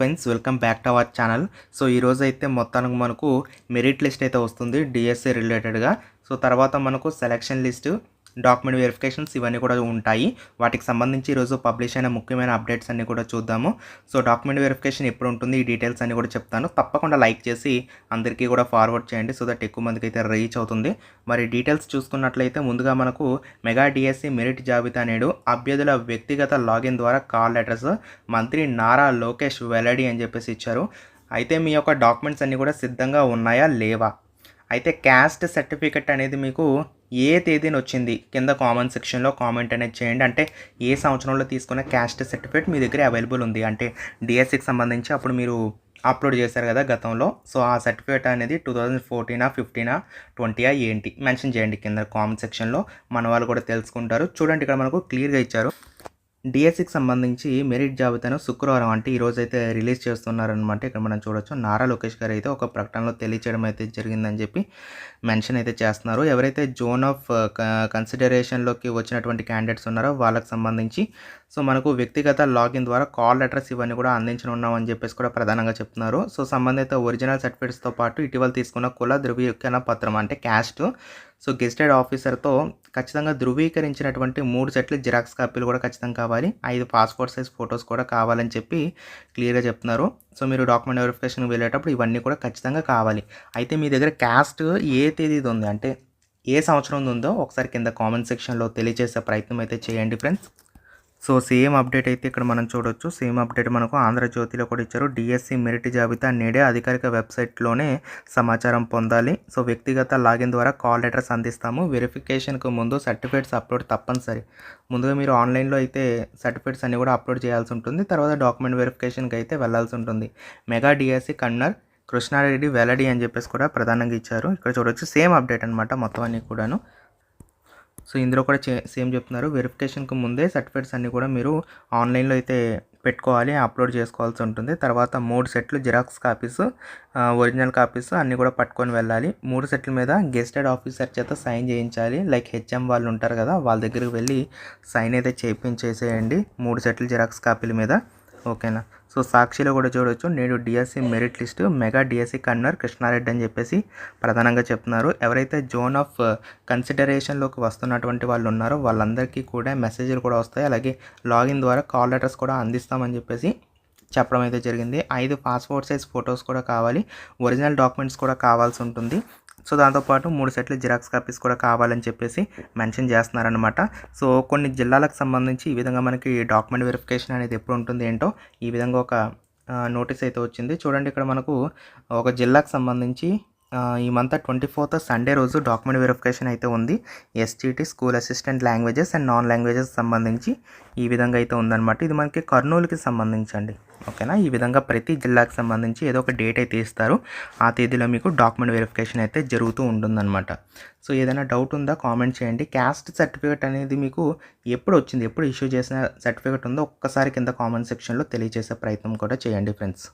Friends welcome back to our channel so ఈరోజు అయితే మొత్తానికి మనకు మెరిట్ లిస్ట్ అయితే వస్తుంది డిఎస్సి రిలేటెడ్గా సో తర్వాత మనకు సెలక్షన్ లిస్ట్ డాక్యుమెంట్ వెరిఫికేషన్స్ ఇవన్నీ కూడా ఉంటాయి. వాటికి సంబంధించి ఈరోజు పబ్లిష్ అయిన ముఖ్యమైన అప్డేట్స్ అన్నీ కూడా చూద్దాము. సో డాక్యుమెంట్ వెరిఫికేషన్ ఎప్పుడు ఉంటుంది ఈ డీటెయిల్స్ అన్నీ కూడా చెప్తాను. తప్పకుండా లైక్ చేసి అందరికీ కూడా ఫార్వర్డ్ చేయండి. సో దట్ ఎక్కువ మందికి అయితే రీచ్ అవుతుంది. మరి డీటెయిల్స్ చూసుకున్నట్లయితే ముందుగా మనకు మెగా డిఎస్సి మెరిట్ జాబితా నేడు అభ్యర్థుల వ్యక్తిగత లాగిన్ ద్వారా కాల్ లెటర్స్ మంత్రి నారా లోకేష్ వెల్లడి అని చెప్పేసి ఇచ్చారు. అయితే మీ యొక్క డాక్యుమెంట్స్ అన్నీ కూడా సిద్ధంగా ఉన్నాయా? లేవా? అయితే క్యాస్ట్ సర్టిఫికెట్ అనేది మీకు ఏ తేదీన వచ్చింది? కింద కామెంట్ సెక్షన్లో కామెంట్ అనేది చేయండి. అంటే ఏ సంవత్సరంలో తీసుకున్న క్యాస్ట్ సర్టిఫికేట్ మీ దగ్గర అవైలబుల్ ఉంది? అంటే డిఎస్సికి సంబంధించి అప్పుడు మీరు అప్లోడ్ చేశారు కదా గతంలో. సో ఆ సర్టిఫికేట్ అనేది టూ థౌజండ్ ఫోర్టీనా ఫిఫ్టీనా ట్వంటీయా ఏంటి? మెన్షన్ చేయండి కింద కామెంట్ సెక్షన్లో. మన వాళ్ళు కూడా తెలుసుకుంటారు. చూడండి ఇక్కడ మనకు క్లియర్గా ఇచ్చారు. డిఎస్సికి సంబంధించి మెరిట్ జాబితాను శుక్రవారం అంటే ఈరోజు అయితే రిలీజ్ చేస్తున్నారనమాట ఇక్కడ మనం చూడొచ్చు. నారా లోకేష్ గారు అయితే ఒక ప్రకటనలో తెలియచేయడం అయితే జరిగిందని చెప్పి మెన్షన్ అయితే చేస్తున్నారు. ఎవరైతే జోన్ ఆఫ్ కన్సిడరేషన్లోకి వచ్చినటువంటి క్యాండిడేట్స్ ఉన్నారో వాళ్ళకి సంబంధించి. సో మనకు వ్యక్తిగత లాగిన్ ద్వారా కాల్ లెటర్స్ ఇవన్నీ కూడా అందించనున్నామని చెప్పేసి కూడా ప్రధానంగా చెప్తున్నారు. సో సంబంధిత ఒరిజినల్ సర్టిఫికేట్స్తో పాటు ఇటీవల తీసుకున్న కుల ధృవీకరణ పత్రం అంటే క్యాస్ట్. సో గెస్టెడ్ ఆఫీసర్తో ఖచ్చితంగా ధృవీకరించినటువంటి మూడు సెట్ల జిరాక్స్ కాపీలు కూడా ఖచ్చితంగా కావాలి. ఐదు పాస్పోర్ట్ సైజ్ ఫొటోస్ కూడా కావాలని చెప్పి క్లియర్గా చెప్తున్నారు. సో మీరు డాక్యుమెంట్ వెరిఫికేషన్ వెళ్ళేటప్పుడు ఇవన్నీ కూడా ఖచ్చితంగా కావాలి. అయితే మీ దగ్గర క్యాస్ట్ ఏ తేదీది ఉంది? అంటే ఏ సంవత్సరం ఉందో ఒకసారి కింద కామెంట్ సెక్షన్లో తెలియజేసే ప్రయత్నం అయితే చేయండి ఫ్రెండ్స్. సో సేమ్ అప్డేట్ అయితే ఇక్కడ మనం చూడొచ్చు. సేమ్ అప్డేట్ మనకు ఆంధ్రజ్యోతిలో కూడా ఇచ్చారు. డిఎస్సి మెరిట్ జాబితా నేడే అధికారిక వెబ్సైట్లోనే సమాచారం పొందాలి. సో వ్యక్తిగత లాగిన్ ద్వారా కాల్ లెటర్స్ అందిస్తాము. వెరిఫికేషన్కు ముందు సర్టిఫికేట్స్ అప్లోడ్ తప్పనిసరి. ముందుగా మీరు ఆన్లైన్లో అయితే సర్టిఫికేట్స్ అన్ని కూడా అప్లోడ్ చేయాల్సి ఉంటుంది. తర్వాత డాక్యుమెంట్ వెరిఫికేషన్కి అయితే వెళ్ళాల్సి ఉంటుంది. మెగా డిఎస్సి కన్నర్ కృష్ణారెడ్డి వెల్లడి అని చెప్పేసి కూడా ప్రధానంగా ఇచ్చారు. ఇక్కడ చూడొచ్చు. సేమ్ అప్డేట్ అనమాట మొత్తం అన్ని కూడాను. సో ఇందులో కూడా చే సేమ్ చెప్తున్నారు. వెరిఫికేషన్కి ముందే సర్టిఫికేట్స్ అన్నీ కూడా మీరు ఆన్లైన్లో అయితే పెట్టుకోవాలి అప్లోడ్ చేసుకోవాల్సి ఉంటుంది. తర్వాత మూడు సెట్లు జిరాక్స్ కాపీస్ ఒరిజినల్ కాపీస్ అన్నీ కూడా పట్టుకొని వెళ్ళాలి. మూడు సెట్ల మీద గెస్టెడ్ ఆఫీసర్ చేత సైన్ చేయించాలి. లైక్ హెచ్ఎం వాళ్ళు ఉంటారు కదా వాళ్ళ దగ్గరికి వెళ్ళి సైన్ అయితే చేయించేసేయండి మూడు సెట్లు జిరాక్స్ కాపీల మీద. ఓకేనా? సో సాక్షిలో కూడా చూడొచ్చు. నేడు DSC merit list mega DSC కన్నర్ Krishna Reddy అని చెప్పేసి ప్రధానంగా చెప్తున్నారు. ఎవరైతే జోన్ ఆఫ్ కన్సిడరేషన్లోకి వస్తున్నటువంటి వాళ్ళు ఉన్నారో వాళ్ళందరికీ కూడా మెసేజ్లు కూడా వస్తాయి. అలాగే లాగిన్ ద్వారా కాల్ లెటర్స్ కూడా అందిస్తామని చెప్పేసి చెప్పడం అయితే జరిగింది. ఐదు పాస్పోర్ట్ సైజ్ ఫొటోస్ కూడా కావాలి. ఒరిజినల్ డాక్యుమెంట్స్ కూడా కావాల్సి ఉంటుంది. సో దాంతోపాటు మూడు సెట్ల జిరాక్స్ కాపీస్ కూడా కావాలని చెప్పేసి మెన్షన్ చేస్తున్నారనమాట సో కొన్ని జిల్లాలకు సంబంధించి ఈ విధంగా మనకి డాక్యుమెంట్ వెరిఫికేషన్ అనేది ఎప్పుడు ఉంటుంది ఏంటో ఈ విధంగా ఒక నోటీస్ అయితే వచ్చింది. చూడండి ఇక్కడ మనకు ఒక జిల్లాకు సంబంధించి ఈ మంత్ ట్వంటీ ఫోర్త్ సండే రోజు డాక్యుమెంట్ వెరిఫికేషన్ అయితే ఉంది. STT school assistant languages and non languages సంబంధించి ఈ విధంగా అయితే ఉందన్నమాట. ఇది మనకి కర్నూలుకి సంబంధించి అండి ఓకేనా? ఈ విధంగా ప్రతి జిల్లాకు సంబంధించి ఏదో ఒక డేట్ అయితే ఇస్తారు. ఆ తేదీలో మీకు డాక్యుమెంట్ వెరిఫికేషన్ అయితే జరుగుతూ ఉంటుందన్నమాట. సో ఏదైనా డౌట్ ఉందా? కామెంట్ చేయండి. క్యాస్ట్ సర్టిఫికేట్ అనేది మీకు ఎప్పుడు వచ్చింది? ఎప్పుడు ఇష్యూ చేసిన సర్టిఫికేట్ ఉందో ఒక్కసారి కింద కామెంట్ సెక్షన్లో తెలియజేసే ప్రయత్నం కూడా చేయండి ఫ్రెండ్స్.